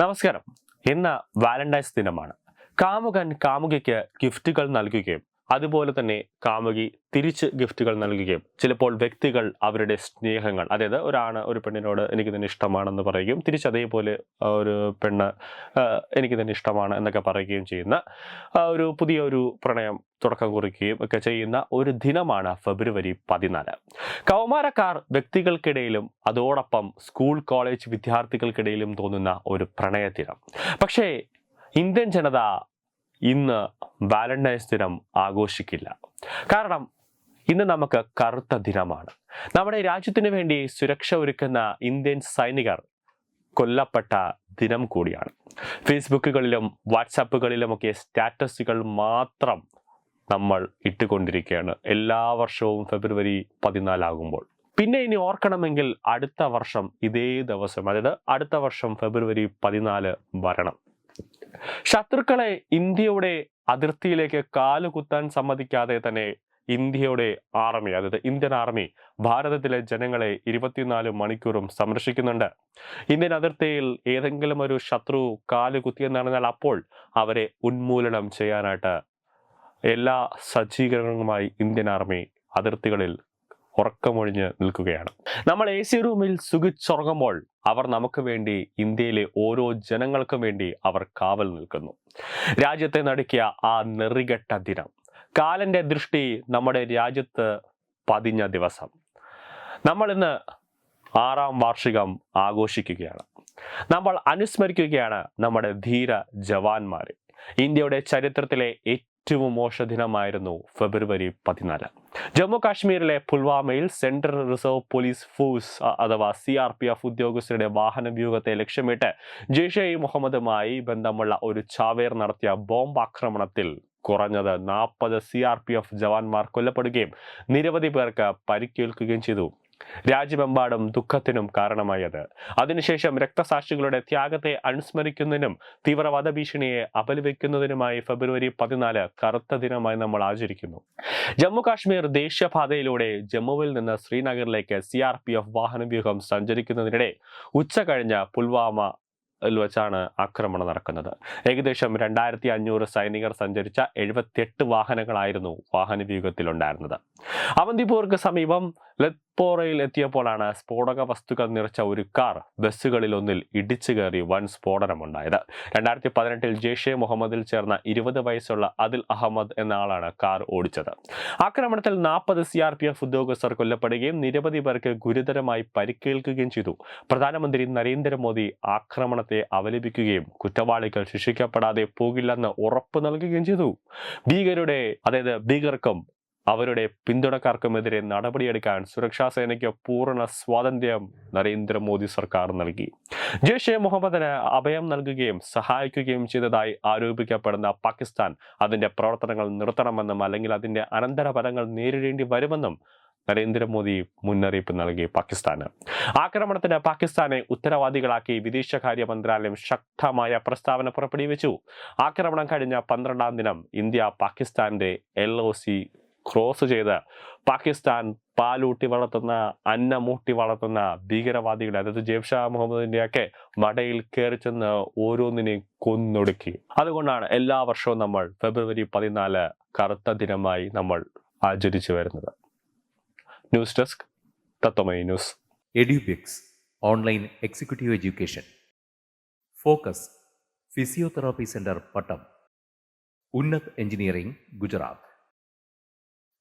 നമസ്കാരം. ഇന്ന് വാലന്റൈൻസ് ദിനമാണ്. കാമുകൻ കാമുകയ്ക്ക് ഗിഫ്റ്റുകൾ നൽകുകയും അതുപോലെ തന്നെ കാമുകി തിരിച്ച് ഗിഫ്റ്റുകൾ നൽകുകയും ചിലപ്പോൾ വ്യക്തികൾ അവരുടെ സ്നേഹങ്ങൾ അതായത് ഒരാണ് ഒരു പെണ്ണിനോട് എനിക്ക് തന്നെ ഇഷ്ടമാണെന്ന് പറയുകയും തിരിച്ച് അതേപോലെ ഒരു പെണ്ണ് എനിക്ക് തന്നെ ഇഷ്ടമാണ് എന്നൊക്കെ പറയുകയും ചെയ്യുന്ന ഒരു പുതിയ ഒരു പ്രണയം തുടക്കം കുറിക്കുകയും ഒക്കെ ചെയ്യുന്ന ഒരു ദിനമാണ് ഫെബ്രുവരി പതിനാല്. കൗമാരക്കാർ വ്യക്തികൾക്കിടയിലും അതോടൊപ്പം സ്കൂൾ കോളേജ് വിദ്യാർത്ഥികൾക്കിടയിലും തോന്നുന്ന ഒരു പ്രണയ ദിനം പക്ഷേ ഇന്ത്യൻ ജനത ഇന്ന് വാലന്റൈൻസ് ദിനം ആഘോഷിക്കില്ല. കാരണം ഇന്ന് നമുക്ക് കറുത്ത ദിനമാണ്. നമ്മുടെ രാജ്യത്തിന് വേണ്ടി സുരക്ഷ ഒരുക്കുന്ന ഇന്ത്യൻ സൈനികർ കൊല്ലപ്പെട്ട ദിനം കൂടിയാണ്. ഫേസ്ബുക്കുകളിലും വാട്സാപ്പുകളിലുമൊക്കെ സ്റ്റാറ്റസുകൾ മാത്രം നമ്മൾ ഇട്ടുകൊണ്ടിരിക്കുകയാണ്. എല്ലാ വർഷവും ഫെബ്രുവരി പതിനാലാകുമ്പോൾ. പിന്നെ ഇനി ഓർക്കണമെങ്കിൽ അടുത്ത വർഷം ഇതേ ദിവസം അതായത് അടുത്ത വർഷം ഫെബ്രുവരി പതിനാല് വരണം. ശത്രുക്കളെ ഇന്ത്യയുടെ അതിർത്തിയിലേക്ക് കാലുകുത്താൻ സമ്മതിക്കാതെ തന്നെ ഇന്ത്യയുടെ ആർമി അതായത് ഇന്ത്യൻ ആർമി ഭാരതത്തിലെ ജനങ്ങളെ ഇരുപത്തിനാല് മണിക്കൂറും സംരക്ഷിക്കുന്നുണ്ട്. ഇന്ത്യൻ അതിർത്തിയിൽ ഏതെങ്കിലും ഒരു ശത്രു കാലുകുത്തിയെന്ന് പറഞ്ഞാൽ അപ്പോൾ അവരെ ഉന്മൂലനം ചെയ്യാനായിട്ട് എല്ലാ സജ്ജീകരണങ്ങളുമായി ഇന്ത്യൻ ആർമി അതിർത്തികളിൽ ഉറക്കമൊഴിഞ്ഞ് നിൽക്കുകയാണ്. നമ്മൾ എ സി റൂമിൽ സുഖിച്ചുറങ്ങുമ്പോൾ അവർ നമുക്ക് വേണ്ടി ഇന്ത്യയിലെ ഓരോ ജനങ്ങൾക്കും വേണ്ടി അവർ കാവൽ നിൽക്കുന്നു. രാജ്യത്തെ നടുക്കിയ ആ നെറികെട്ട ദിനം. കാലന്റെ ദൃഷ്ടി നമ്മുടെ രാജ്യത്ത് പതിഞ്ഞ ദിവസം. നമ്മൾ ഇന്ന് ആറാം വാർഷികം ആഘോഷിക്കുകയാണ്. നമ്മൾ അനുസ്മരിക്കുകയാണ് നമ്മുടെ ധീര ജവാന്മാരെ. ഇന്ത്യയുടെ ചരിത്രത്തിലെ ഏറ്റവും മോശ ദിനമായിരുന്നു ഫെബ്രുവരി പതിനാല്. ജമ്മു കാശ്മീരിലെ പുൽവാമയിൽ സെൻട്രൽ റിസർവ് പോലീസ് ഫോഴ്സ് അഥവാ സി ആർ പി എഫ് ഉദ്യോഗസ്ഥരുടെ വാഹന വ്യൂഹത്തെ ലക്ഷ്യമിട്ട് ജെയ്ഷെ ഇ മുഹമ്മദുമായി ബന്ധമുള്ള ഒരു ചാവേർ നടത്തിയ ബോംബ് ആക്രമണത്തിൽ കുറഞ്ഞത് നാൽപ്പത് സി ആർ പി എഫ് ജവാന്മാർ കൊല്ലപ്പെടുകയും നിരവധി പേർക്ക് പരിക്കേൽക്കുകയും ചെയ്തു. രാജ്യമെമ്പാടും ദുഃഖത്തിനും കാരണമായത്. അതിനുശേഷം രക്തസാക്ഷികളുടെ ത്യാഗത്തെ അനുസ്മരിക്കുന്നതിനും തീവ്രവാദ ഭീഷണിയെ അപലപിക്കുന്നതിനുമായി ഫെബ്രുവരി പതിനാല് കറുത്ത ദിനമായി നമ്മൾ ആചരിക്കുന്നു. ജമ്മു കാശ്മീർ ദേശീയപാതയിലൂടെ ജമ്മുവിൽ നിന്ന് ശ്രീനഗറിലേക്ക് സി ആർ പി എഫ് വാഹനവ്യൂഹം സഞ്ചരിക്കുന്നതിനിടെ ഉച്ച കഴിഞ്ഞ പുൽവാമ വച്ചാണ് ആക്രമണം നടക്കുന്നത്. ഏകദേശം രണ്ടായിരത്തി അഞ്ഞൂറ് സൈനികർ സഞ്ചരിച്ച എഴുപത്തിയെട്ട് വാഹനങ്ങളായിരുന്നു വാഹനവ്യൂഹത്തിലുണ്ടായിരുന്നത്. അവന്തിപൂർക്ക് സമീപം ലത്പോറയിൽ എത്തിയപ്പോഴാണ് സ്ഫോടക വസ്തുക്കൾ നിറച്ച ഒരു കാർ ബസ്സുകളിൽ ഒന്നിൽ ഇടിച്ചു കയറി വൻ സ്ഫോടനമുണ്ടായത്. രണ്ടായിരത്തി പതിനെട്ടിൽ ജെയ്ഷെ മുഹമ്മദിൽ ചേർന്ന ഇരുപത് വയസ്സുള്ള അദിൽ അഹമ്മദ് എന്ന ആളാണ് കാർ ഓടിച്ചത്. ആക്രമണത്തിൽ നാൽപ്പത് സി ആർ പി എഫ് ഉദ്യോഗസ്ഥർ കൊല്ലപ്പെടുകയും നിരവധി പേർക്ക് ഗുരുതരമായി പരിക്കേൽക്കുകയും ചെയ്തു. പ്രധാനമന്ത്രി നരേന്ദ്രമോദി ആക്രമണത്തെ അവലപിക്കുകയും കുറ്റവാളികൾ ശിക്ഷിക്കപ്പെടാതെ പോകില്ലെന്ന് ഉറപ്പ് നൽകുകയും ചെയ്തു. ഭീകരുടെ അതായത് ഭീകർക്കും അവരുടെ പിന്തുണക്കാർക്കുമെതിരെ നടപടിയെടുക്കാൻ സുരക്ഷാ സേനയ്ക്ക് പൂർണ സ്വാതന്ത്ര്യം നരേന്ദ്രമോദി സർക്കാർ നൽകി. ജെയ്ഷെ മുഹമ്മദിന് അഭയം നൽകുകയും സഹായിക്കുകയും ചെയ്തതായി ആരോപിക്കപ്പെടുന്ന പാകിസ്ഥാൻ അതിന്റെ പ്രവർത്തനങ്ങൾ നിർത്തണമെന്നും അല്ലെങ്കിൽ അതിന്റെ അനന്തരഫലങ്ങൾ നേരിടേണ്ടി വരുമെന്നും നരേന്ദ്രമോദി മുന്നറിയിപ്പ് നൽകി പാകിസ്ഥാന്. ആക്രമണത്തിന് പാകിസ്ഥാനെ ഉത്തരവാദികളാക്കി വിദേശകാര്യ മന്ത്രാലയം ശക്തമായ പ്രസ്താവന പുറപ്പെടുവിച്ചു. ആക്രമണം കഴിഞ്ഞ പന്ത്രണ്ടാം ദിനം ഇന്ത്യ പാകിസ്ഥാന്റെ എൽ ഒ സി ക്രോസ് ചെയ്ത് പാകിസ്ഥാൻ പാലൂട്ടി വളർത്തുന്ന അന്നമൂട്ടി വളർത്തുന്ന ഭീകരവാദികളെ അതായത് ജെയ്ഷാ മുഹമ്മദിന്റെയൊക്കെ മടയിൽ കയറി ചെന്ന് ഓരോന്നിനെയും കൊന്നൊടുക്കി. അതുകൊണ്ടാണ് എല്ലാ വർഷവും നമ്മൾ ഫെബ്രുവരി പതിനാല് കറുത്ത ദിനമായി നമ്മൾ ആചരിച്ചു വരുന്നത്. News desk Tatvamayi news. Edubix online executive education. Focus physiotherapy centre Pattom. Unnat engineering Gujarat.